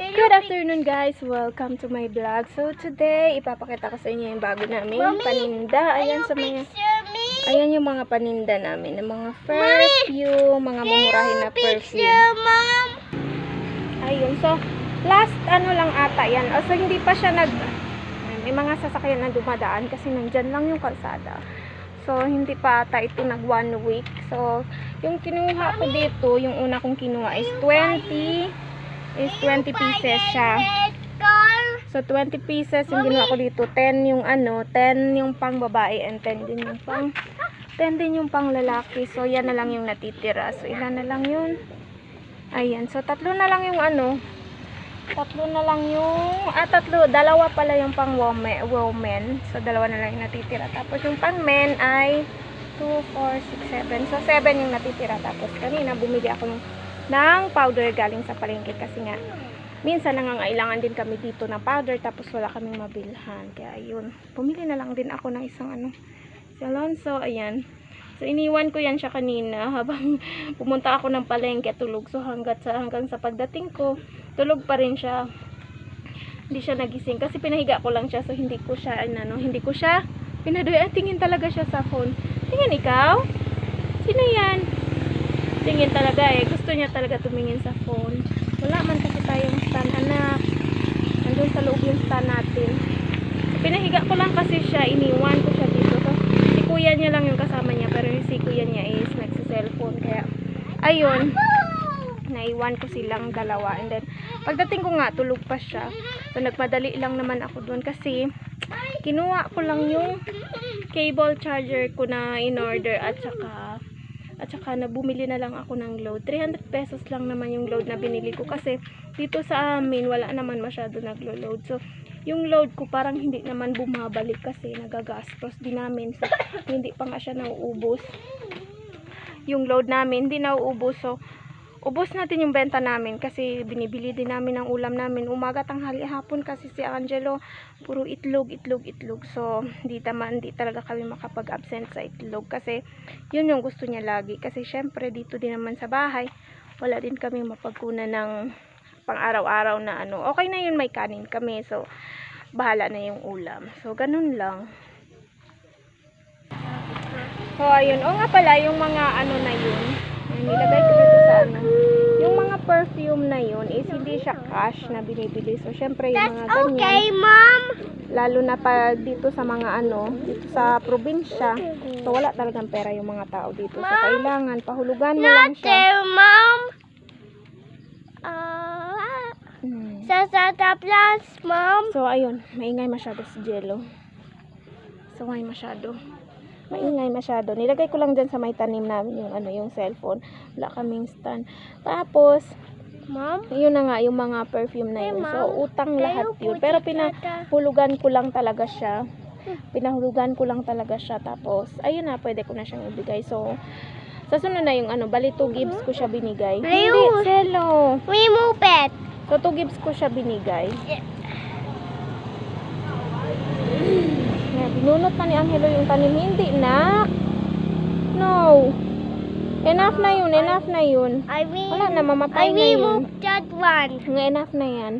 Good afternoon guys! Welcome to my vlog. So today, ipapakita ko sa inyo yung bago namin Mommy, paninda. Ayan sa mga. Ayan yung mga paninda namin, ng mga perfume, mga mamurahin na perfume. Mom. Ayun, so last ano lang ata yan. O, so hindi pa siya nag may mga sasakyan na dumadaan kasi nandyan lang yung kalsada. So hindi pa ata ito nag one week. So yung kinuha ko dito, yung una kong kinuha is 20 is 20 pieces siya. So 20 pieces yung ginawa ko dito, 10 yung ano, 10 yung pang babae and 10 din yung pang 10 din yung pang lalaki. So yan na lang yung natitira. So ilan na lang yun? Ayan, so tatlo na lang yung ano, tatlo na lang yung, ah tatlo, dalawa pala yung pang women, women. So dalawa na lang yung natitira. Tapos yung pang men ay 2, 4, 6, 7. So 7 yung natitira. Tapos kanina bumili ako ng, ng powder galing sa palengke kasi nga minsan nangangailangan din kami dito ng powder tapos wala kaming mabilhan. Kaya yun, bumili na lang din ako ng isang ano, si Alonso, ayan. So iniwan ko yan siya kanina habang pumunta ako ng palengke tulog. So hanggat sa hanggang sa pagdating ko, tulog pa rin siya. Hindi siya nagising kasi pinahiga ko lang siya so hindi ko siya ano, hindi ko siya pinadoy. Tingin talaga siya sa phone. Tingin ikaw? Sino yan? Tingin talaga eh. Gusto niya talaga tumingin sa phone. Wala man kasi tayong stand anak. Nandun sa loob yung stand natin. Pinahiga ko lang kasi siya. Iniwan ko siya dito. So, si kuya niya lang yung kasama niya. Pero yung si kuya niya is nagsiselfone. Kaya, ayun. Naiwan ko silang dalawa. And then, pagdating ko nga, tulog pa siya. So, nagmadali lang naman ako doon kasi kinuha ko lang yung cable charger ko na in order at saka at saka na bumili na lang ako ng load. 300 pesos lang naman yung load na binili ko kasi dito sa amin wala naman masyado naglo-load. So yung load ko parang hindi naman bumabalik kasi nagagastos din namin. So hindi pa nga siya nauubos. Yung load namin hindi nauubos. So ubos natin yung benta namin kasi binibili din namin ang ulam namin. Umaga tanghali hapon kasi si Angelo puro itlog itlog itlog. So di taman di talaga kami makapag-absent sa itlog kasi yun yung gusto niya lagi. Kasi syempre dito din naman sa bahay wala din kami mapagkunan ng pang araw-araw na ano. Okay na yun may kanin kami. So bahala na yung ulam. So ganun lang. So ayun. O nga pala yung mga ano na yun nilagay ko dito sa ano yung mga perfume na yun is hindi siya cash na binibili so syempre yung mga ganyan okay, mom. lalo na pa dito sa mga ano, dito sa probinsya. So wala talagang pera yung mga tao dito. So kailangan pahulugan mo lang siya. there, mom. Uh, Hmm. sa sa the plants, mom. So ayun, maingay masyado si Jello. So may masyado. Maingay masyado. Nilagay ko lang dyan sa may tanim namin yung ano, yung cellphone. Wala kaming stand. Tapos, Mom. yun na nga, yung mga perfume na Hey, yun. Ma'am. So, utang lahat yun. Pero it pina, at the- hulugan ko lang talaga siya. Pinahulugan ko lang talaga siya. Tapos, ayun na, pwede ko na siyang ibigay. So, sa sunod na yung ano, bali 2 gives ko siya binigay. Ayun. Hindi, Cello. Remove it. So, 2 gives ko siya binigay. Nga, binunot na ni Angelo yung tanim. Hindi na. No. Enough na yun, enough na yun. I mean, Wala na, I mamatay na yun. removed that one. Nga, enough na yan.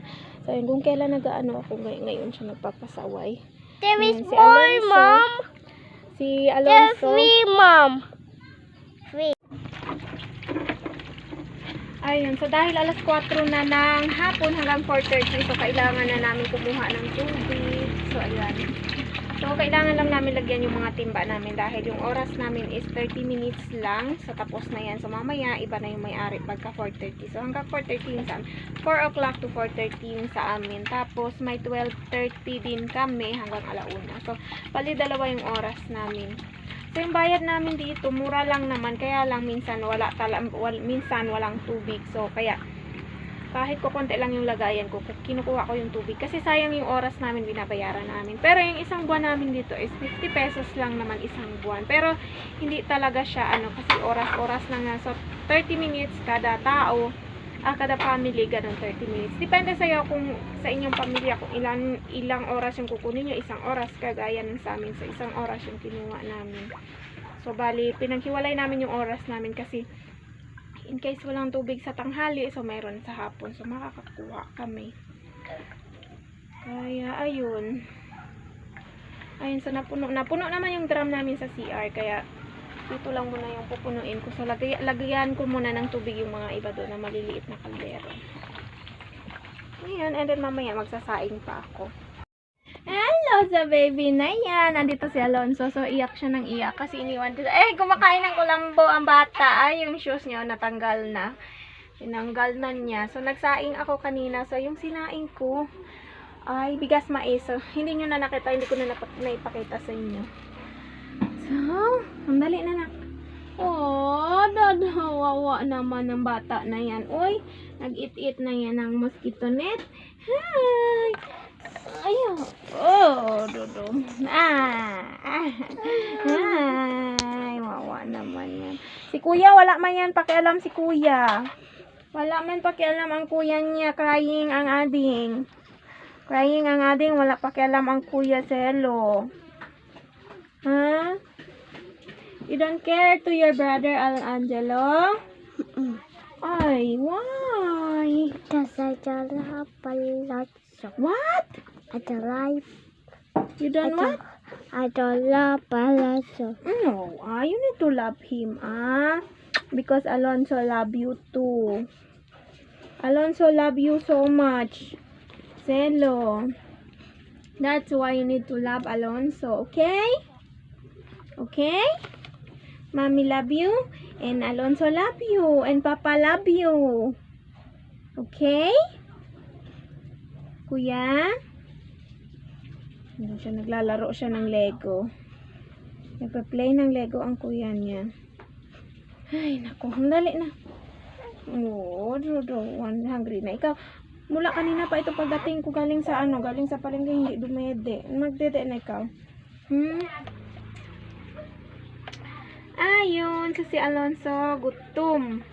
So, yun, kung kailan nag-ano ako, ngay- ngayon siya nagpapasaway. There is si more, Alonso. mom. Si There's Alonso. three, mom. Three. Ayun, so dahil alas 4 na ng hapon hanggang 4.30, so kailangan na namin kumuha ng tubig. So, ayan. So, kailangan lang namin lagyan yung mga timba namin dahil yung oras namin is 30 minutes lang. So, tapos na yan. So, mamaya, iba na yung may-ari pagka 4.30. So, hanggang 4.30 yung sa amin. 4 o'clock to 4.30 yung sa amin. Tapos, may 12.30 din kami hanggang alauna. So, pali dalawa yung oras namin. So, yung bayad namin dito, mura lang naman. Kaya lang minsan wala tala, wal, minsan walang tubig. So, kaya kahit ko konti lang yung lagayan ko, kinukuha ko yung tubig. Kasi sayang yung oras namin binabayaran namin. Pero yung isang buwan namin dito is 50 pesos lang naman isang buwan. Pero hindi talaga siya ano kasi oras-oras lang nga. So 30 minutes kada tao, ah, kada family ganun 30 minutes. Depende sa iyo kung sa inyong pamilya kung ilan ilang oras yung kukunin niyo, isang oras kagaya ng sa amin. So isang oras yung kinuha namin. So bali pinaghiwalay namin yung oras namin kasi in case walang tubig sa tanghali, so mayroon sa hapon. So, makakakuha kami. Kaya, ayun. Ayun, so napuno. Napuno naman yung drum namin sa CR. Kaya, dito lang muna yung pupunuin ko. So, lagay, lagyan ko muna ng tubig yung mga iba doon na maliliit na kaldero. Ayan, and then mamaya magsasaing pa ako. Hello sa baby na yan. Nandito si Alonso. So, iyak siya ng iyak kasi iniwan dito. Eh, kumakain ng kulambo ang bata. Ay, yung shoes niya natanggal na. Tinanggal na niya. So, nagsaing ako kanina. So, yung sinaing ko ay bigas mais. So, hindi nyo na nakita. Hindi ko na naipakita sa inyo. So, ang dali na nak. Oh, dadawawa naman ng bata na yan. Uy, nag-it-it na yan ng mosquito net. Hi! Ayaw. Oh, dodo. Ah. ah. Ay, wawa naman yan. Si kuya, wala man yan pakialam si kuya. Wala man pakialam ang kuya niya. Crying ang ading. Crying ang ading. Wala pakialam ang kuya Selo. Ha? You don't care to your brother Angelo? Ay, why? Kasi jala palazzo. What? At like. You don't I don't love palazzo. No, ah, you need to love him, ah. Because Alonso love you too. Alonso love you so much. Celo. That's why you need to love Alonso, okay? Okay? Mommy love you, and Alonso love you, and Papa love you. Okay? Kuya? Ano siya, naglalaro siya ng Lego. Nagpa-play ng Lego ang kuya niya. Ay, naku, dali na. Oo, oh, one hungry na. Ikaw, mula kanina pa ito pagdating ko galing sa ano, galing sa palengke, hindi dumede. Magdede na ikaw. Hmm? Ayun, sa si Alonso, gutom.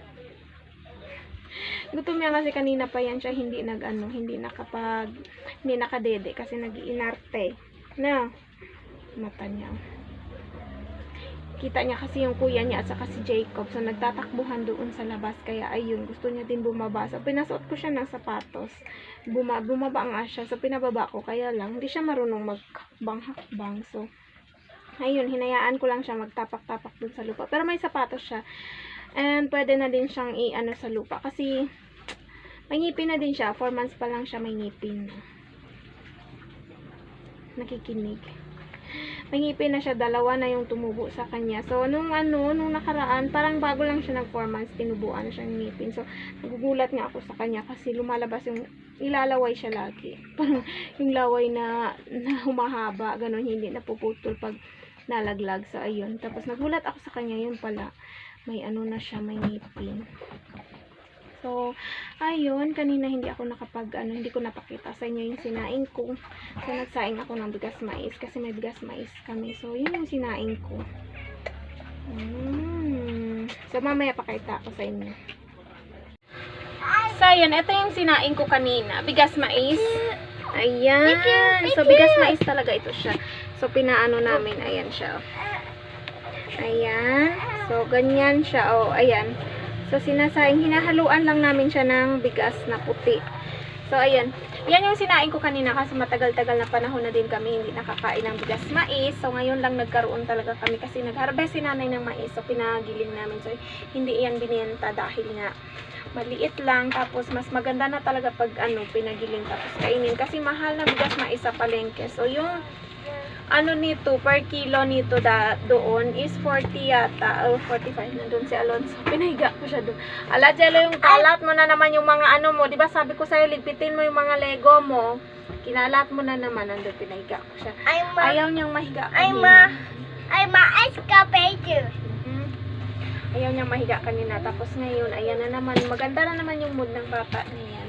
Gutom yan kasi kanina pa yan siya hindi nag ano, hindi nakapag hindi nakadede kasi nagiinarte. Na mata niya. Kita niya kasi yung kuya niya at saka si Jacob. So nagtatakbuhan doon sa labas kaya ayun, gusto niya din bumaba. So pinasuot ko siya ng sapatos. Buma, bumaba nga siya. So pinababa ko kaya lang hindi siya marunong maghakbang-hakbang. So ayun, hinayaan ko lang siya magtapak-tapak doon sa lupa. Pero may sapatos siya. And pwede na din siyang i-ano sa lupa kasi may ngipin na din siya. 4 months pa lang siya may ngipin. Nakikinig. May ngipin na siya. Dalawa na yung tumubo sa kanya. So, nung ano, nung nakaraan, parang bago lang siya ng 4 months, tinubuan na siya ng ngipin. So, nagugulat nga ako sa kanya kasi lumalabas yung, ilalaway siya lagi. Parang yung laway na, na humahaba, ganun, hindi napuputol pag nalaglag. So, ayun. Tapos, nagulat ako sa kanya, yun pala may ano na siya, may ngipin. So, ayun, kanina hindi ako nakapag, ano, hindi ko napakita sa inyo yung sinaing ko. So, nagsaing ako ng bigas mais, kasi may bigas mais kami. So, yun yung sinaing ko. Mm. So, mamaya pakita ko sa inyo. So, ayun, ito yung sinaing ko kanina. Bigas mais. Ayan. So, bigas mais talaga ito siya. So, pinaano namin, ayan siya. Ayan. So, ganyan siya. O, ayan. So, sinasayang, hinahaluan lang namin siya ng bigas na puti. So, ayan. Yan yung sinain ko kanina kasi matagal-tagal na panahon na din kami hindi nakakain ng bigas mais. So, ngayon lang nagkaroon talaga kami kasi nag-harvest si nanay ng mais. So, pinagiling namin. So, hindi yan binenta dahil nga maliit lang. Tapos, mas maganda na talaga pag ano, pinagiling tapos kainin. Kasi mahal na bigas mais sa palengke. So, yung ano nito, per kilo nito da, doon is 40 yata, o 45 na doon si Alonso. Pinahiga ko siya doon. Ala, Jello, yung kalat mo na naman yung mga ano mo. Di ba sabi ko sa'yo, ligpitin mo yung mga Lego mo. Kinalat mo na naman, nandun pinahiga ko siya. I'm a, Ayaw niyang mahiga kanina. a, I'm a excavator. Mhm. Ayaw niyang mahiga kanina. Tapos ngayon, ayan na naman. Maganda na naman yung mood ng bata na yan.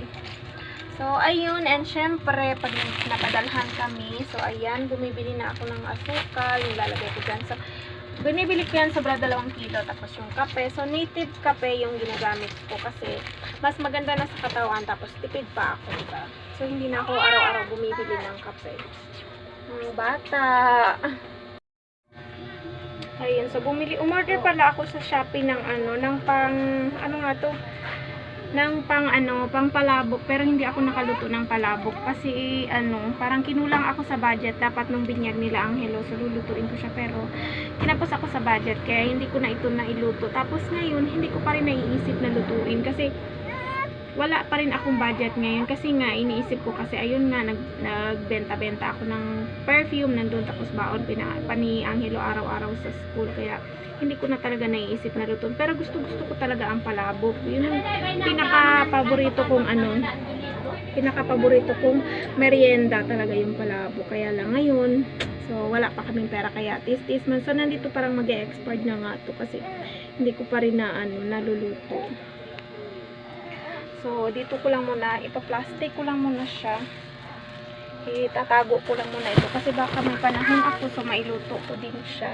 So, ayun. And syempre, pag napadalhan kami, so ayan, bumibili na ako ng asukal, yung ko dyan. So, binibili ko yan sobra dalawang kilo. Tapos yung kape. So, native kape yung ginagamit ko kasi mas maganda na sa katawan. Tapos, tipid pa ako, diba? So, hindi na ako araw-araw bumibili ng kape. Ang bata. Ayun, so bumili, umorder pala ako sa Shopee ng ano, ng pang, ano nga to, ng pang ano, pang palabok, pero hindi ako nakaluto ng palabok. Kasi ano, parang kinulang ako sa budget, dapat nung binyag nila ang hello, so lulutuin ko siya, pero kinapos ako sa budget, kaya hindi ko na ito nailuto. Tapos ngayon, hindi ko pa rin naiisip na lutuin. Kasi wala pa rin akong budget ngayon kasi nga iniisip ko kasi ayun nga nag nagbenta-benta ako ng perfume nandun tapos baon pina, pa ni Angelo araw-araw sa school. Kaya hindi ko na talaga naiisip na lutuin pero gusto gusto ko talaga ang palabok. Yun ang pinaka paborito kong ano pinaka paborito kong merienda talaga yung palabok. Kaya lang ngayon so wala pa kaming pera. Kaya tis-tis man so nandito parang mag-export na nga to kasi hindi ko pa rin na ano naluluto So, dito ko lang muna, ipa-plastic ko lang muna siya. Itatago ko lang muna ito kasi baka may panahon ako so mailuto ko din siya.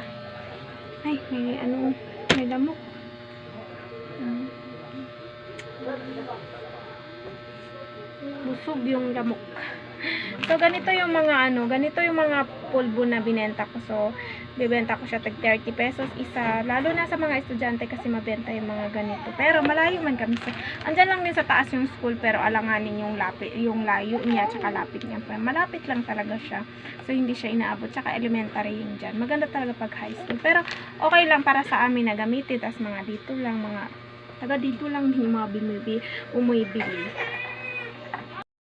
Ay, may ano, may lamok. Hmm. Busog yung lamok. So, ganito yung mga ano, ganito yung mga pulbo na binenta ko. So, bibenta ko siya tag 30 pesos isa. Lalo na sa mga estudyante kasi mabenta yung mga ganito. Pero malayo man kami sa, andyan lang din sa taas yung school pero alanganin yung lapit, yung layo niya tsaka lapit niya. Pero Malapit lang talaga siya. So, hindi siya inaabot. Tsaka elementary yung dyan. Maganda talaga pag high school. Pero, okay lang para sa amin na gamitin. Tapos mga dito lang, mga taga dito lang yung mga bumibili, umibili.